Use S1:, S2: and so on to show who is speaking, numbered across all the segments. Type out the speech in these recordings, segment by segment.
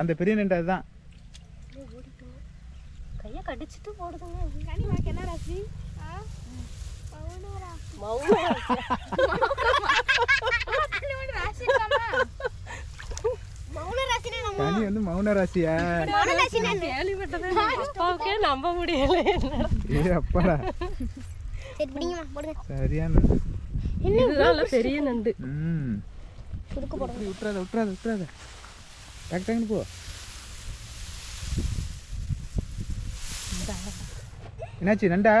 S1: அந்த பெரிய நண்டு அதுதான்.
S2: கையை கடிச்சிட்டு போடுதுங்க.
S3: கனி உனக்கு என்ன ராசி?
S1: கனி வந்து மௌன ராசியா?
S2: அப்பாவுக்கே நம்ப முடியல என்னடா.
S1: ஏ அப்பாடா.
S3: சரி பிடிங்கம்மா போடுங்க.
S1: சரியான
S2: பெரிய நண்டு.
S1: விட்டுறாத விட்டுறாத விட்டுறாத. டக்கு டக்குன்னு போ என்னாச்சு நண்டா?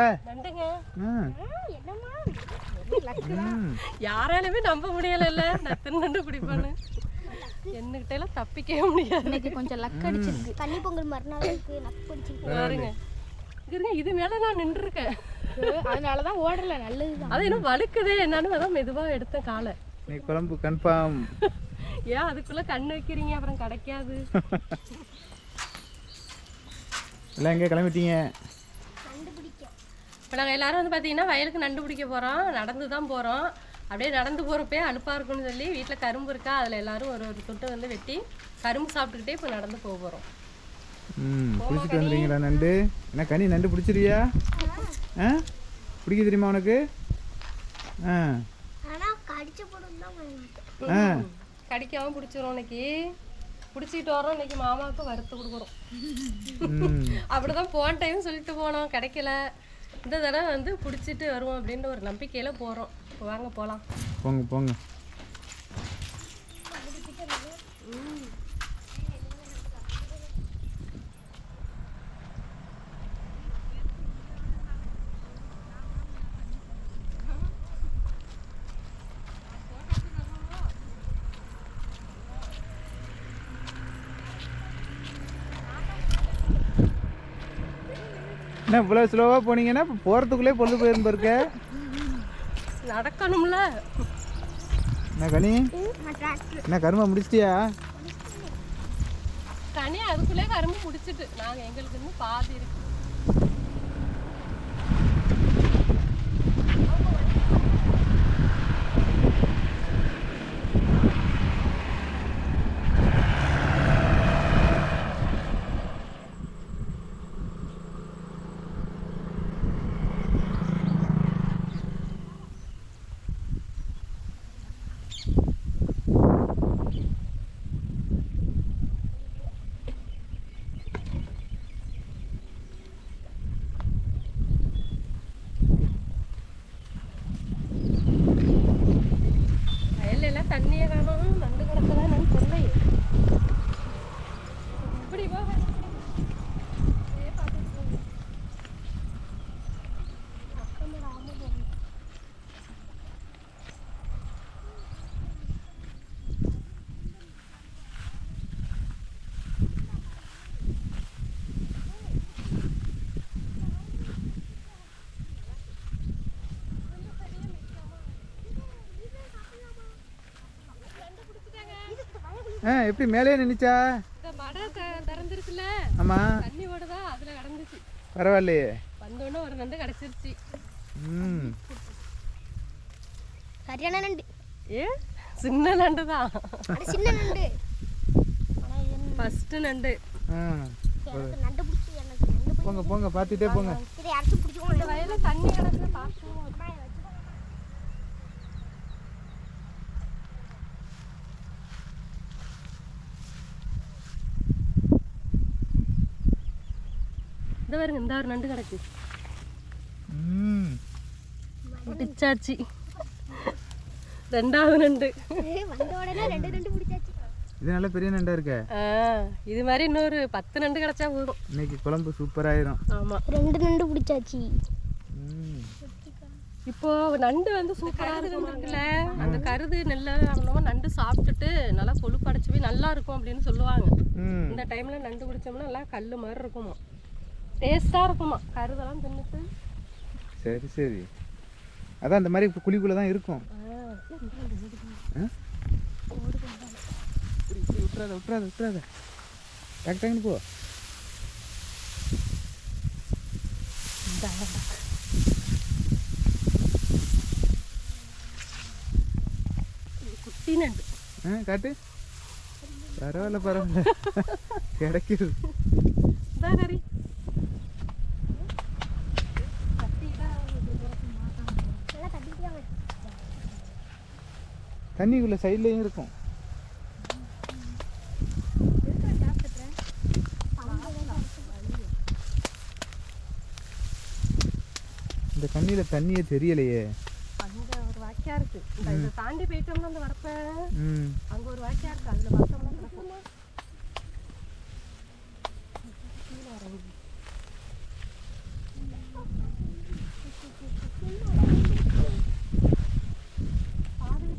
S2: யாராலுமே நம்ப முடியல இல்ல நண்டு பிடிப்பான்னு என்னகிட்ட எல்லாம் தப்பிக்கவே முடியாது.
S3: இன்னைக்கு கொஞ்சம் லக் அடிச்சிருக்கு. கன்னி பொங்கல் மறுநாளுக்கு லக் அடிச்சிருக்கு.
S2: பாருங்க. இருங்க இது மேல நான் நின்றுருக்கேன்.
S3: அதனால தான் ஓடல. நல்லதுதான்.
S2: அது இன்னும் வழுக்குதே. என்னன்னு அதான் மெதுவா எடுத்தேன் காலை.
S1: நீ குழம்பு கன்ஃபார்ம்
S2: ஏன் அதுக்குள்ள கண் வைக்கிறீங்க? அப்புறம் கிடைக்காது.
S1: எல்லாம் எங்கே கிளம்பிட்டீங்க?
S2: இப்போ நாங்கள் எல்லாரும் வந்து பார்த்தீங்கன்னா வயலுக்கு நண்டு பிடிக்க போகிறோம் நடந்து தான் போகிறோம் அப்படியே நடந்து போகிறப்பே அலுப்பாக இருக்கும்னு சொல்லி வீட்டில் கரும்பு இருக்கா? அதில் எல்லாரும் ஒரு ஒரு துட்டை வந்து வெட்டி கரும்பு சாப்பிட்டுக்கிட்டே இப்போ நடந்து போக போகிறோம்
S1: ம் பிடிச்சிட்டு வந்துடுறீங்களா நண்டு? என்ன கனி? நண்டு பிடிச்சிருவியா ஆ. பிடிக்க தெரியுமா உனக்கு? ஆ. ஆ.
S2: கடிக்காம பிடிச்சிரும் இன்னைக்கு. பிடிச்சிட்டு வரோம் இன்னைக்கு மாமாவுக்கு வறுத்து கொடுக்குறோம். அப்படிதான் போன டைம் சொல்லிட்டு போனோம் கிடைக்கல. இந்த தடவை வந்து பிடிச்சிட்டு வருவோம் அப்படின்ற ஒரு நம்பிக்கையில போகிறோம் வாங்க போகலாம்
S1: போங்க போங்க. என்ன இவ்வளோ ஸ்லோவாக போனீங்கன்னா போகிறதுக்குள்ளே பொழுது போயிருந்து இருக்க.
S2: நடக்கணும்ல.
S1: என்ன கனி? என்ன கருமை முடிச்சிட்டியா?
S2: தனியா அதுக்குள்ளே கரும்பு பிடிச்சிட்டு நாங்க எங்களுக்கு இன்னும் பாதி இருக்கு வயல்ல எல்லாம் தண்ணியை காணும் நண்டு கிடக்குதா நான் தெரியலையே இப்படி போக
S1: ஆ எப்படி மேலேயே நின்றுச்சா
S2: இந்த மடை த- திறந்திருக்குல்ல
S1: ஆமாம்
S2: தண்ணி ஓடுதா? அதுல கிடந்துச்சு.
S1: பரவாயில்லையே.
S2: வந்தோடனே ஒரு நண்டு கிடச்சிருச்சு.
S1: ம்.
S3: சரியான நண்டு.
S2: ஏ? சின்ன நண்டு தான்
S3: அட சின்ன நண்டு.
S2: ஃபர்ஸ்ட் நண்டு.
S3: நண்டு பிடிச்சி எனக்கு
S1: போங்க போங்க பார்த்துட்டே போங்க
S3: இதை அரைச்சு பிடிச்சிக்கோங்க
S2: வயல்ல தண்ணி கிடக்குது பார்த்து இந்த பாருங்க இந்த ஒரு நண்டு கிடக்கு
S1: ம்
S2: பிடிச்சாச்சு ரெண்டாவது நண்டு
S3: வந்த உடனே ரெண்டு ரெண்டு பிடிச்சாச்சு
S1: இது நல்ல பெரிய நண்டா இருக்க
S2: இது மாதிரி இன்னொரு பத்து நண்டு கிடைச்சா போதும்
S1: இன்னைக்கு குழம்பு சூப்பராயிரும்
S2: ஆமா
S3: ரெண்டு நண்டு பிடிச்சாச்சு
S1: ம்
S2: இப்போ நண்டு வந்து சூப்பரா இருக்குல்ல அந்த கருது நெல்லை நம்ம நண்டு சாப்பிட்டுட்டு நல்லா கொழுப்படைச்சு போய் நல்லா இருக்கும் அப்படின்னு சொல்லுவாங்க
S1: ம்
S2: இந்த டைம்ல நண்டு குடிச்சோம்னா நல்லா கல் மாதிரி இருக்குமா டேஸ்டா இருக்குமா? கருதெல்லாம் தின்னுட்டு.
S1: சரி சரி. அதான் இந்த மாதிரி குழிக்குள்ளே தான் இருக்கும். விட்டுறாத விட்டுறாத விட்டுறாத. டக்கு டக்குன்னு போ.
S2: குட்டி நண்டு.
S1: ஆ காட்டு. பரவாயில்ல பரவாயில்ல. கிடைக்குது
S2: இதா கறி
S3: நல்லா தட்டிக்கிறாங்க
S1: தண்ணிக்குள்ள சைட்லேயும் இருக்கும். இந்த தண்ணியில் தண்ணியே தெரியலையே.
S2: அங்க ஒரு வாக்கியா இருக்கு. இந்த இதை தாண்டி போயிட்டோம்னா அந்த வரப்ப அங்க ஒரு வாக்கியா இருக்கு. அதுல பார்த்தோம்னா கிடக்கும். கீழே இறங்கி.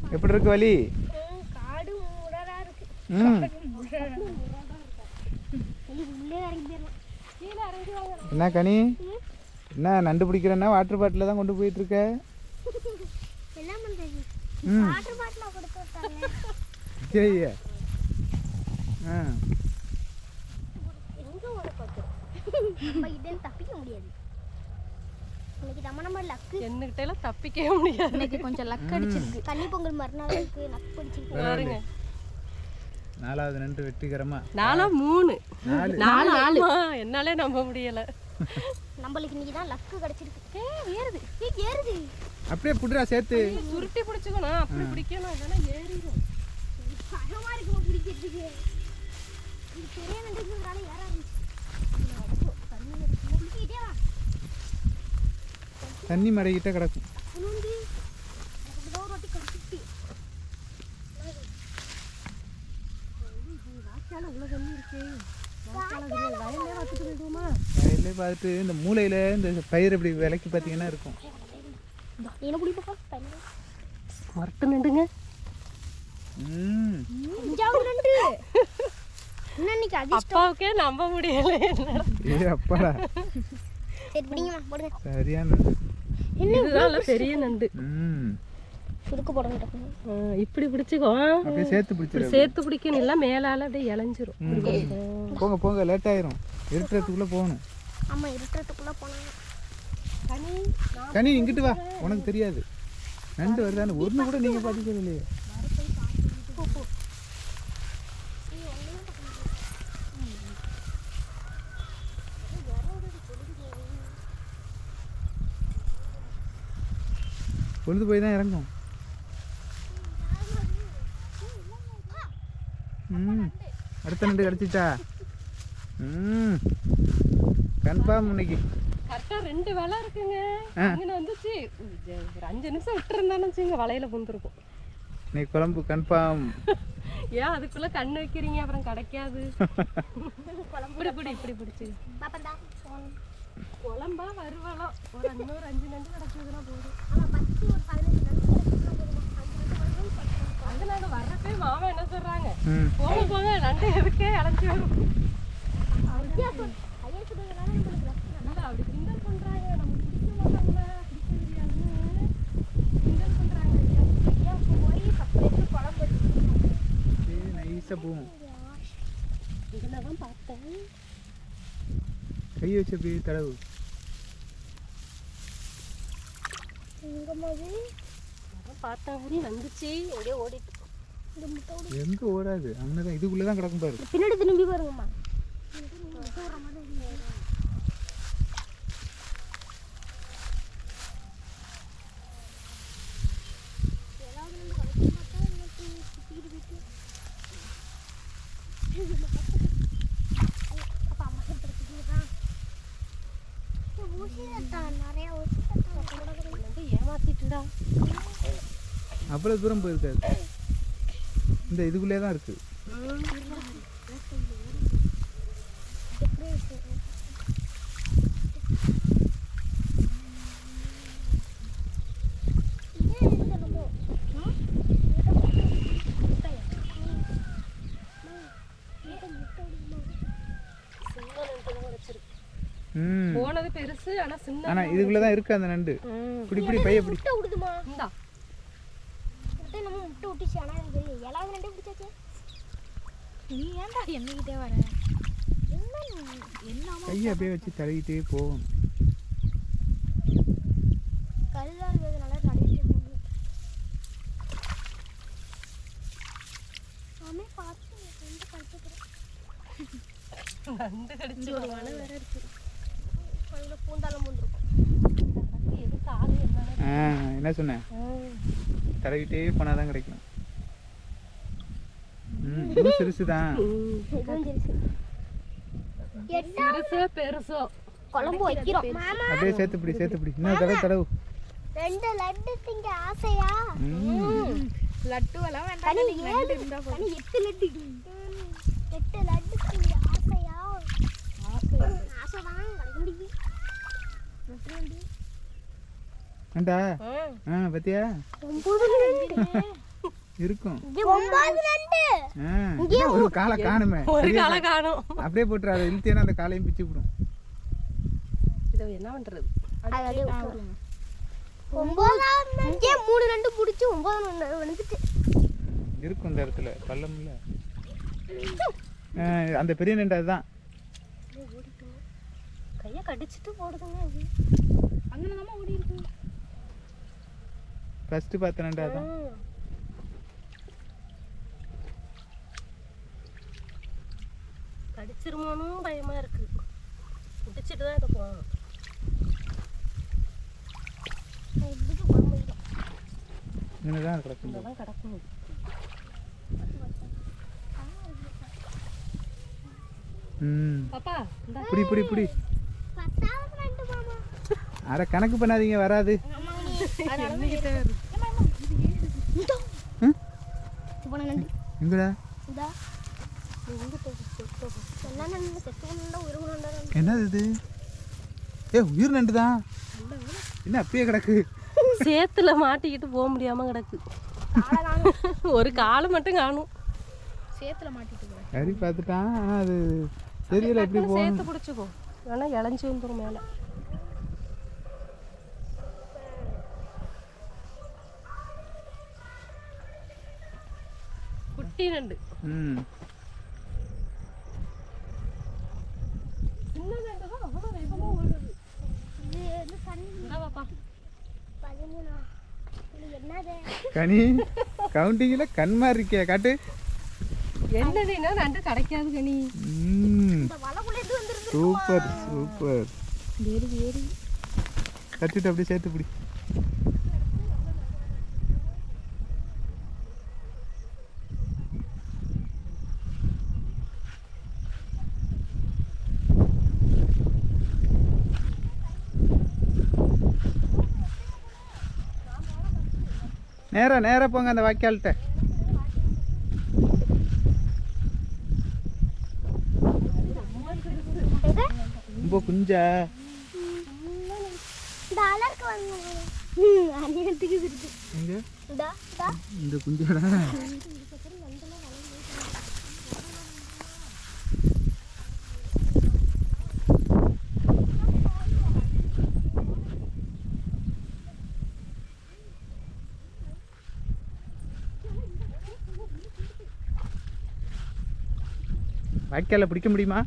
S1: எப்படி இருக்கு. வலி என்ன கனி? என்ன நண்டு பிடிக்கிறேன்னா வாட்டர் பாட்டில் தான் கொண்டு போயிட்டு இருக்க ஐயா ஆ
S3: எங்க ஓட பார்க்குறோம் நம்ம இதேன்னு தப்பிக்க முடியாது இன்னைக்கு நம்ம நம்ம லக்கு.
S2: என்னகிட்ட எல்லாம் தப்பிக்கவே முடியாது.
S3: இன்னைக்கு கொஞ்சம் லக் அடிச்சிருக்கு. கன்னி பொங்கல் மறுநாள் இருக்கு. லக் அடிச்சிருக்கு.
S2: பாருங்க.
S1: நாலாவது நண்டு வெற்றிகரமா.
S2: நானா மூணு.
S1: நாலு.
S2: நாலு என்னாலே நம்ப முடியல.
S3: நம்மளுக்கு இன்னைக்கு தான் லக்கு கிடைச்சிருக்கு. ஏறுது. ஏறுது.
S1: அப்படியே புடுறா சேர்த்து.
S2: சுருட்டி பிடிச்சுக்கணும் அப்படி பிடிக்கணும். இல்லைன்னா ஏறிடும்
S3: பயமா இருக்குமா பிடிக்கிறதுக்கு. இது பெரிய நண்டுங்கிறதுனால ஏறாது தண்ணி வா
S1: தண்ணி மடைகிட்ட கிடக்கும்
S3: குளுந்து எனக்கு இப்படிதான் ஒரு வாட்டி கடிச்சிட்டு
S2: வாய்க்கால உள்ள தண்ணி இருக்கு. வாய்க்கால இதுல வயல்லே பார்த்துட்டு
S1: இந்த மூலையில் இந்த பயிர் இப்படி விலைக்கு பார்த்தீங்கன்னா இருக்கும்.
S3: என்ன குடிப்பா தண்ணி
S2: மரட்டு நின்றுங்க
S1: ம்.
S3: அஞ்சாவது நண்டு. இன்னும் இன்னைக்கு அதிர்ஷ்டம்?
S2: அப்பாவுக்கே நம்ப முடியல.
S1: சரியான நண்டு.
S2: இதுதான் நல்ல பெரிய நண்டு.
S1: ம்.
S3: சுருக்கு.
S2: ஆ, இப்படி பிடிச்சிக்கோ.
S1: அப்படியே சேர்த்து பிடிச்சிரு
S2: சேர்த்து பிடிக்கணும். இல்ல மேலால அப்படியே இளைஞ்சிரும்.
S1: போங்க போங்க லேட் ஆயிரும் இருக்கிறதுக்குள்ளே போகணும்.
S3: ஆமா இருட்டுறதுக்குள்ள போனாங்க.
S2: கனி
S1: கனி இங்கிட்டு வா. உனக்கு தெரியாது. நண்டு வருதானே ஒன்று கூட நீங்கள் பார்த்துக்கிறது இல்லையே. கொண்டு போய் தான் இறங்கும். ம் அடுத்த நண்டு கிடச்சிச்சா? ம் கன்ஃபார்ம் இன்னைக்கு.
S2: கரெக்டா ரெண்டு வலை இருக்குங்க. அங்கே வந்துச்சு. ஒரு அஞ்சு நிமிஷம் விட்டுருந்தானு வச்சுங்க வலையில புந்துருக்கும்.
S1: இன்னைக்கு குழம்பு கன்ஃபார்ம்
S2: ஏன் அதுக்குள்ள கண்ணு வைக்கிறீங்க? அப்புறம் கிடைக்காது. இப்படி இப்படி இப்படி பிடிச்சி குழம்பா வருவலாம் ஒரு இன்னொரு அஞ்சு நண்டு கிடச்சதுன்னா போதும்.
S3: ஆமா பத்து ஒரு பதினஞ்சு நண்டு கிடைச்சிருந்தா போதுமா அஞ்சு நண்டு வருது பத்து நண்டு
S2: அது நாங்க வர்றப்பே மாமா என்ன சொல்றாங்க?
S1: ம்.
S2: போங்க போங்க நண்டு எதுக்கே இழைச்சி வரும். அப்படி கிண்டல் பண்றாங்க? நம்ம பிடிக்க மாட்டாங்களா பிடிக்க முடியாதுன்னு கிண்டல் பண்றாங்க.
S3: போய் பத்து லிட்டர் குழம்பு வச்சுருக்கோம்
S1: நைஸாக போகும்
S2: இதில் தான் பார்த்தேன்.
S1: கை வச்சு அப்படியே தடவு
S2: பார்த்தேன் ஹரி வந்துச்சு எங்கேயோ ஓடிட்டு.
S1: எங்கே ஓடாது அங்கே தான் இதுக்குள்ளே தான் கிடக்கும் பாரு
S3: பின்னாடி திரும்பி பாருங்கம்மா நிறைய ஊசி
S2: வந்து ஏமாத்திட்டுடா
S1: அவ்வளோ தூரம் போயிருக்காது இந்த இதுக்குள்ளே தான் இருக்குது ம்.
S2: போனது பெருசு ஆனா சின்ன
S1: ஆனால் இதுக்குள்ளே தான் இருக்குது அந்த நண்டு. இப்படி இப்படி பைய பிடி.
S3: முட்டை விடுதுமா
S2: இந்தா.
S3: முட்டை நம்ம முட்டை விட்டுச்சு ஆனால் எனக்கு ஏழாவது ரெண்டே பிடிச்சாச்சு. நீ ஏன்டா என்னகிட்டே வர? என்ன என்ன
S1: கையை அப்படியே வச்சு தடவிட்டே போகணும்
S3: கல்லாக இருக்கிறதுனால தடவிட்டு போகணும் ஆமே பார்த்து ரெண்டு
S2: நண்டு கடிச்சு
S3: ஒரு வலை வேற இருக்கு அதில் பூந்தாலம் பூந்துருக்கும்
S2: எது காலு என்னன்னு
S1: ஆ என்ன சொன்னேன். தடவிட்டே போனால் தான் கிடைக்கும். ம் சிறுசு தான்
S3: எட்டா
S2: பெருசோ. பெருசோ
S3: குழம்பு வைக்கிறோம். மாமா
S1: அப்படியே சேர்த்து பிடி சேர்த்து பிடி இன்னும் தடவை தடவு.
S3: ரெண்டு லட்டு திங்க ஆசையா?
S1: ம்.
S4: லட்டு எல்லாம் வேண்டாம். நீங்க
S3: ஏழு
S4: ரெண்டு இருந்தா போதும்.
S3: கனி எட்டு லட்டு. எட்டு லட்டு திங்க ஆசையா? கிடைக்க முடியும்
S1: ஏண்டா? ஆ. பத்தியா? இருக்கும். ஒரு காலை காணுமே.
S2: ஒரு காலை காணும்.
S1: அப்படியே போட்டுரு அதை இழுத்தேன்னா அந்த காலையும் பிச்சு விடும்.
S2: இதை என்ன பண்றது?
S3: ஒன்பதாவது இங்கே மூணு நண்டு பிடிச்சி ஒன்பது நண்டு வந்துட்டு.
S1: இருக்கும் இந்த இடத்துல பள்ளம் இல்ல ஆ, அந்த பெரிய நண்டு அதுதான்.
S3: கையை கடிச்சிட்டு போடுதுங்க அது.
S4: அங்கனதாம்மா ஓடி இருக்கு
S1: ஃபர்ஸ்ட் பார்த்த நண்டு அதான்.
S2: கடிச்சிருமோனும் பயமா இருக்கு. பிடிச்சிட்டு தான் இதை போகணும்.
S3: இதுக்கு குழம்பு வைக்கிறோம்.
S1: இங்கே தான் கிடக்கும்
S2: கிடக்கும்.
S1: புடி புடி புடி. அரை கணக்கு பண்ணாதீங்க வராது.
S3: செத்து
S1: என்னது இது? ஏ உயிர் நண்டு தான் என்ன அப்படியே கிடக்கு?
S2: சேத்துல மாட்டிக்கிட்டு போக முடியாம கிடக்கு. ஒரு காலை மட்டும் காணும்.
S4: சேத்துல மாட்டிட்டு போறேன்.
S1: சரி பார்த்துட்டான். அது தெரியல எப்படி போகணும்.
S2: சேர்த்து பிடிச்சிக்கோ. வேணா இளஞ்சி வந்துடும் மேலே குட்டி நண்டு
S1: ம்
S2: சின்ன நண்டு தான் அவ்வளோ வேகமாக ஓடுது
S3: இது வந்து கண்
S2: இந்தா பாப்பா
S3: பதிமூணா இது என்னது
S1: கனி கவுண்டிங்கில் கண் மாதிரி இருக்கியா காட்டு
S2: என்னதுன்னா நண்டு கிடைக்காது கனி
S1: சூப்பர் சூப்பர் கட்டிட்டு அப்படியே சேர்த்து பிடி நேரா நேரா போங்க அந்த வாய்க்கால்கிட்ட ரொம்ப குஞ்சா.
S3: இந்த அலர்க்கு வந்து ம் அநியத்துக்கு இருக்கு
S1: எங்க
S3: இதா இதா
S1: இந்த குஞ்சாடா வாய்க்கால பிடிக்க முடியுமா?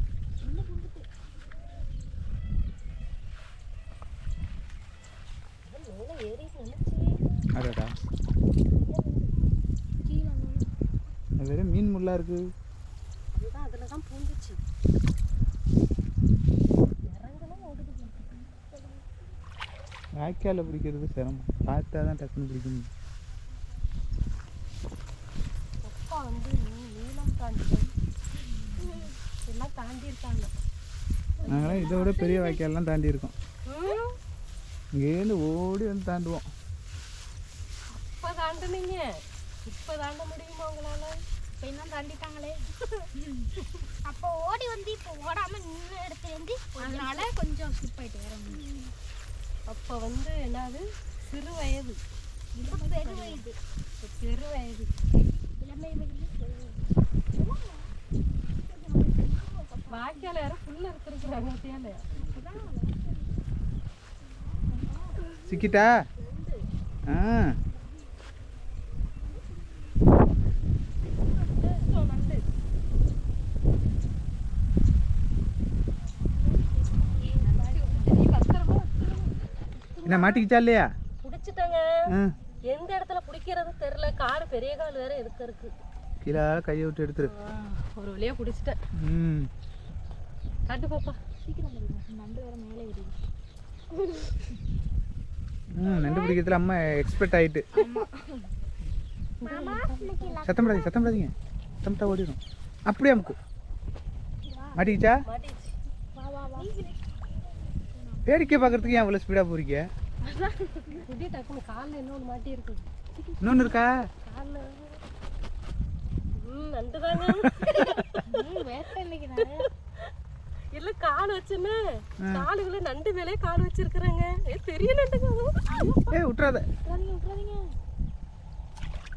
S1: அடடா. அது வெறும் மீன் முள்ளா இருக்கு.
S2: அதுதான் அதில் தான்
S1: வாய்க்கால பிடிக்கிறது சிரமம். பார்த்தா தான் டக்குன்னு பிடிக்க முடியும்
S2: அப்பா வந்து நீ- நீளம் தாண்டி தாண்டி இருக்காங்க
S1: நாங்களாம் இதை விட பெரிய வாய்க்கால்லாம் தாண்டி இருக்கோம்
S2: ம்.
S1: இங்கேருந்து ஓடி வந்து தாண்டுவோம்.
S2: இப்போ தாண்டுனீங்க. இப்போ தாண்ட முடியுமா உங்களால?
S4: இப்ப இன்னும் தாண்டிட்டாங்களே?
S3: அப்போ ஓடி வந்து இப்போ ஓடாம நின்ன இடத்துல இருந்து
S4: அதனால கொஞ்சம் ஸ்லிப் வேற ஒண்ணும் இல்ல.
S2: அப்போ வந்து என்னது? சிறு வயது.
S3: பெரு வயது.
S2: சிறு வயது.
S3: இளமை வயது பெரு வயது.
S2: வாய்க்கால யாரும் புல்ல இருக்கிறாங்க பத்தியால
S1: சிக்கிட்டா? ஆ. என்ன மாட்டிக்கிச்சா இல்லையா?
S2: பிடிச்சிட்டாங்க எந்த இடத்துல பிடிக்கிறது தெரியல. காடு பெரிய கால் வேற எதுக்கு இருக்கு.
S1: கீழே கையை விட்டு எடுத்துரு.
S2: ஒரு வழியாக பிடிச்சிட்டேன்
S1: ம்.
S2: காட்டு பாப்பா.
S4: சீக்கிரம் நண்டு வேற மேலே ஏறிடுது
S1: ம் நண்டு பிடிக்கிறதுல அம்மா எக்ஸ்பர்ட் ஆயிட்டு. சத்தம் போடாதீங்க சத்தம் போடாதீங்க சத்தம் போட்டா ஓடிடும் அப்படியே அமுக்கு. மாட்டிக்கிச்சா?
S2: மாட்டிச்சு
S4: வா வா வா
S1: வேடிக்கை பார்க்கறதுக்கு ஏன் அவ்வளோ ஸ்பீடாக போறீங்க இன்னொன்று இருக்கா?
S2: காலில். ம் நண்டு தாங்க
S4: வேட்டை இன்னைக்கு
S2: கால் வச்சுன்னு காலுக்குள்ள நண்டு மேலே கால் வச்சிருக்கிறேங்க. ஏ பெரிய நண்டுங்க.
S4: விட்றாதீங்க விட்றாதீங்க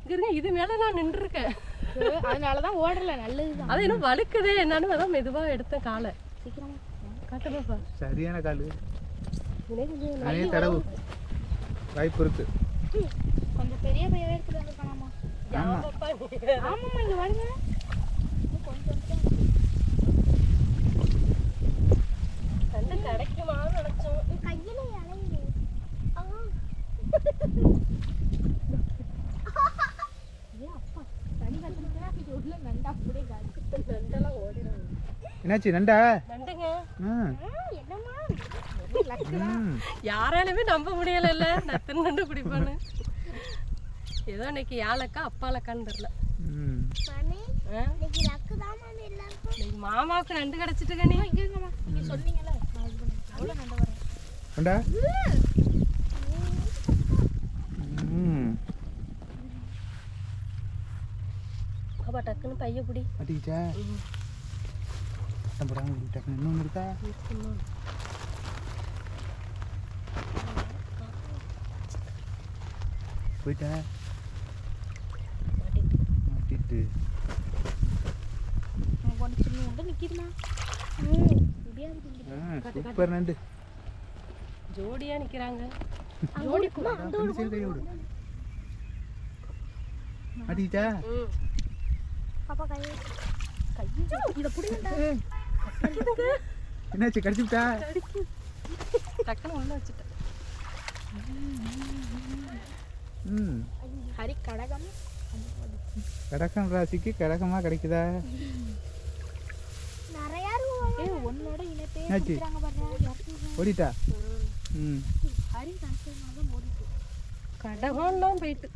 S2: இங்க இருங்க இது மேலே நான் நின்றுருக்கேன்.
S4: அதனால தான் ஓடல நல்லதுதான்.
S2: அது இன்னும் வழுக்குதே என்னன்னு அதான் மெதுவாக எடுத்தேன் காலை.
S4: சீக்கிரமா.
S1: சரியான காலு. நானே தடவு. வாய்ப்பு இருக்கு.
S4: கொஞ்சம் பெரிய பையவே எடுத்துட்டு
S2: வேற.
S4: ஆமாம்மா இங்க பாருங்க இன்னும் கொஞ்சம் தான்.
S2: நண்டு கிடைக்குமான்னு நினைச்சோம்
S3: கையில இலையுது ஆ
S4: ஏ அப்பா தனி கட்டுனா இது உள்ள நண்டா அப்படியே காலி.
S2: நண்டெல்லாம் ஓடிடும்
S1: என்னாச்சு நண்டா?
S2: நண்டுங்க. யாராலுமே நம்ப முடியலைல்ல. நத்தன் நண்டு பிடிப்பான்னு ஏதோ இன்னைக்கு யாழக்கா அப்பாலக்கான்னு
S3: இன்னைக்கு
S2: மாமாவுக்கு நண்டு கிடைச்சிட்டு நீ
S4: இங்க
S1: ம்.
S2: அப்பா டக்குன்னு பைய பிடி.
S1: மாட்டிக்கிச்சா? போடாமல் டக்குன்னு இன்னொன்று இருக்கா? போயிட்டா? மாட்டிட்டு.
S4: நண்டு நிற்கிதுமா ம் இப்படியா இருக்குது
S1: ஆ சூப்பர் நண்டு.
S2: ஜோடியா நிக்கிறாங்க.
S1: கொஞ்சம் சீல் கையை விடு. மாட்டிக்கிச்சா
S2: ம்.
S3: பாப்பா கை.
S4: இதை பிடிக்கண்டா
S1: ஏய், என்னாச்சு கடிச்சு விட்டா
S2: டக்குன்னு உள்ள வச்சுட்டேன்.
S4: ஹரி கடகம்.
S1: கடகம் ராசிக்கு கடகமாக கிடைக்குதா
S3: நிறைய இருக்கும்
S4: ஏ உன்னோட இனத்தே
S1: என்னாச்சு? ஓடிட்டா? ம்.
S2: கடகம்லாம் போயிட்டு.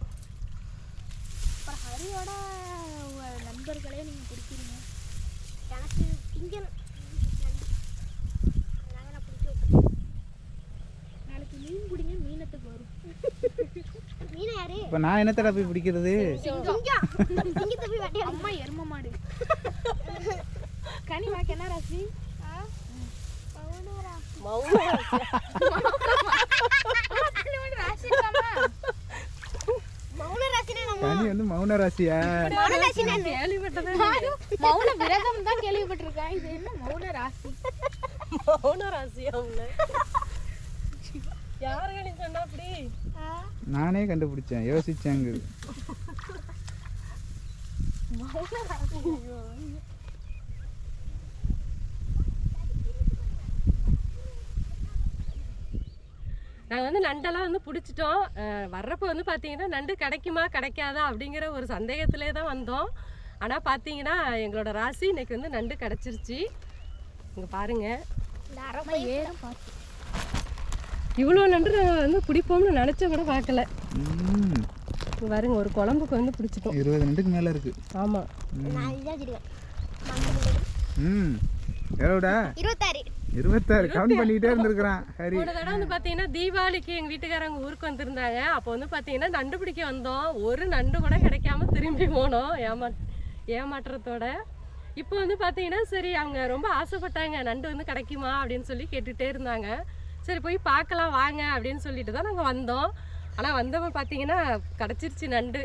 S4: அப்புறம் ஹரியோட நண்பர்களே நீங்க பிடிக்கிறீங்க.
S3: எனக்கு இங்க நான் பிடிச்சி விட்டேன்
S4: நாளைக்கு மீன் பிடிங்க மீனத்துக்கு வரும்.
S3: மீனை யாரு?
S1: இப்போ நான் என்னத்தடா போய் பிடிக்கிறது?
S4: அம்மா எரும மாடு. கனி உனக்கு என்ன ராசி?
S3: பவுனரா
S2: மௌனம்
S4: ராசி
S3: மௌன ராசினா நம்ம
S1: வந்து மௌன ராசியா?
S3: மௌன ராசினா
S2: கேள்விப்பட்டதே
S4: மௌன விரதம் தான் கேள்விப்பட்டிருக்கேன் இது என்ன மௌன ராசி.
S2: மௌன ராசியா உள்ள யாரு கணி சொன்னா அப்படி
S1: நானே கண்டுபிடிச்சேன் யோசிச்சேங்க
S2: நாங்கள் வந்து நண்டெல்லாம் வந்து பிடிச்சிட்டோம். வர்றப்போ வந்து பார்த்தீங்கன்னா நண்டு கிடைக்குமா கிடைக்காதா அப்படிங்கிற ஒரு சந்தேகத்திலே தான் வந்தோம். ஆனால் பார்த்தீங்கன்னா எங்களோட ராசி இன்னைக்கு வந்து நண்டு கிடச்சிருச்சு. இங்கே பாருங்க.
S4: அம்மா ஏறும். பார்த்து
S2: இவ்வளோ நண்டு நாங்கள் வந்து பிடிப்போம்னு நினச்ச கூட பார்க்கல.
S1: ம்
S2: இங்க பாருங்க ஒரு குழம்புக்கு வந்து பிடிச்சிட்டோம்.
S1: இருபது நண்டுக்கு மேலே இருக்கு.
S2: ஆமாம்
S1: ம் எவ்வளோடா
S3: இருபத்தாறு.
S1: இருபத்தாறு கவுண்ட் பண்ணிக்கிட்டே இருந்திருக்கிறான். ஹரி.
S2: போன தடவை வந்து பார்த்தீங்கன்னா தீபாவளிக்கு எங்கள் வீட்டுக்காரங்க ஊருக்கு வந்திருந்தாங்க. அப்போ வந்து பார்த்தீங்கன்னா நண்டு பிடிக்க வந்தோம். ஒரு நண்டு கூட கிடைக்காம திரும்பி போனோம். ஏமா ஏமாற்றத்தோட. இப்போ வந்து பார்த்தீங்கன்னா சரி அவங்க ரொம்ப ஆசைப்பட்டாங்க. நண்டு வந்து கிடைக்குமா அப்படின்னு சொல்லி கேட்டுகிட்டே இருந்தாங்க. சரி போய் பார்க்கலாம் வாங்க அப்படின்னு சொல்லிட்டு தான் நாங்கள் வந்தோம். ஆனால் வந்தவங்க பார்த்தீங்கன்னா கிடச்சிருச்சு நண்டு.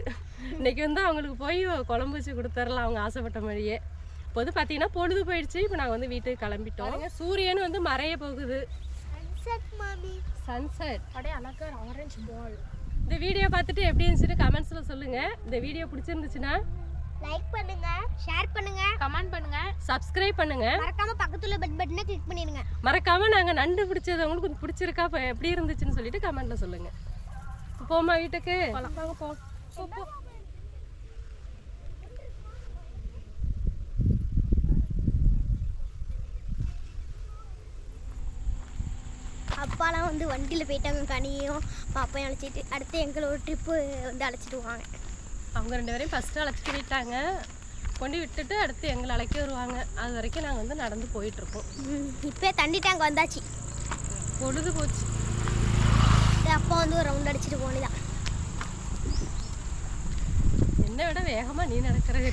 S2: இன்னைக்கு வந்து அவங்களுக்கு போய் குழம்பு வச்சு கொடுத்துர்லாம் அவங்க ஆசைப்பட்ட மாதிரியே. இப்போ வந்து பார்த்தீங்கன்னா பொழுது போயிடுச்சு. இப்போ நாங்கள் வந்து வீட்டுக்கு கிளம்பிட்டோம். சூரியன் வந்து மறைய போகுது.
S3: சன்செட்
S4: அப்படியே அழகா ஆரஞ்சு பால்
S2: இந்த வீடியோ பார்த்துட்டு எப்படி இருந்துச்சுன்னு கமெண்ட்ஸில் சொல்லுங்கள் இந்த வீடியோ பிடிச்சிருந்துச்சுன்னா
S3: லைக் பண்ணுங்க ஷேர் பண்ணுங்க.
S4: கமெண்ட் பண்ணுங்க.
S2: சப்ஸ்கிரைப் பண்ணுங்க.
S3: மறக்காம பக்கத்துல பெல் பட்டனை கிளிக் பண்ணிடுங்க.
S2: மறக்காம நாங்கள் நண்டு பிடிச்சது உங்களுக்கு பிடிச்சிருக்கா இப்போ எப்படி இருந்துச்சுன்னு சொல்லிட்டு கமெண்ட்ல சொல்லுங்க. போமா வீட்டுக்கு. வாங்க போ. போ, போ.
S3: அப்பாலாம் வந்து வண்டியில் போயிட்டாங்க கனியும் பாப்பையும் அழைச்சிட்டு. அடுத்து எங்களை ஒரு ட்ரிப்பு வந்து அழைச்சிட்டு வாங்க
S2: அவங்க ரெண்டு பேரையும் ஃபஸ்ட்டு அழைச்சிட்டு போயிட்டாங்க. கொண்டு விட்டுட்டு அடுத்து எங்களை அழைக்க வருவாங்க. அது வரைக்கும் நாங்கள் வந்து நடந்து போயிட்டுருக்கோம்.
S3: இப்போ தண்ணி டேங்க் வந்தாச்சு.
S2: பொழுது போச்சு.
S3: அப்பா வந்து ஒரு ரவுண்ட் அடிச்சிட்டு போனதான்
S2: என்னை விட வேகமாக நீ நடக்கிறது.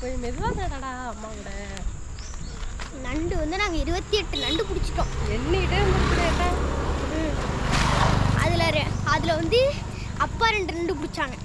S2: கொஞ்சம் மெதுவாக நடடா அம்மா கூட.
S3: நண்டு வந்து நாங்கள் இருபத்தி எட்டு நண்டு பிடிச்சிட்டோம்.
S2: இருந்துருக்குறேன்
S3: அதில் அதில் வந்து அப்பா ரெண்டு நண்டு பிடிச்சாங்க.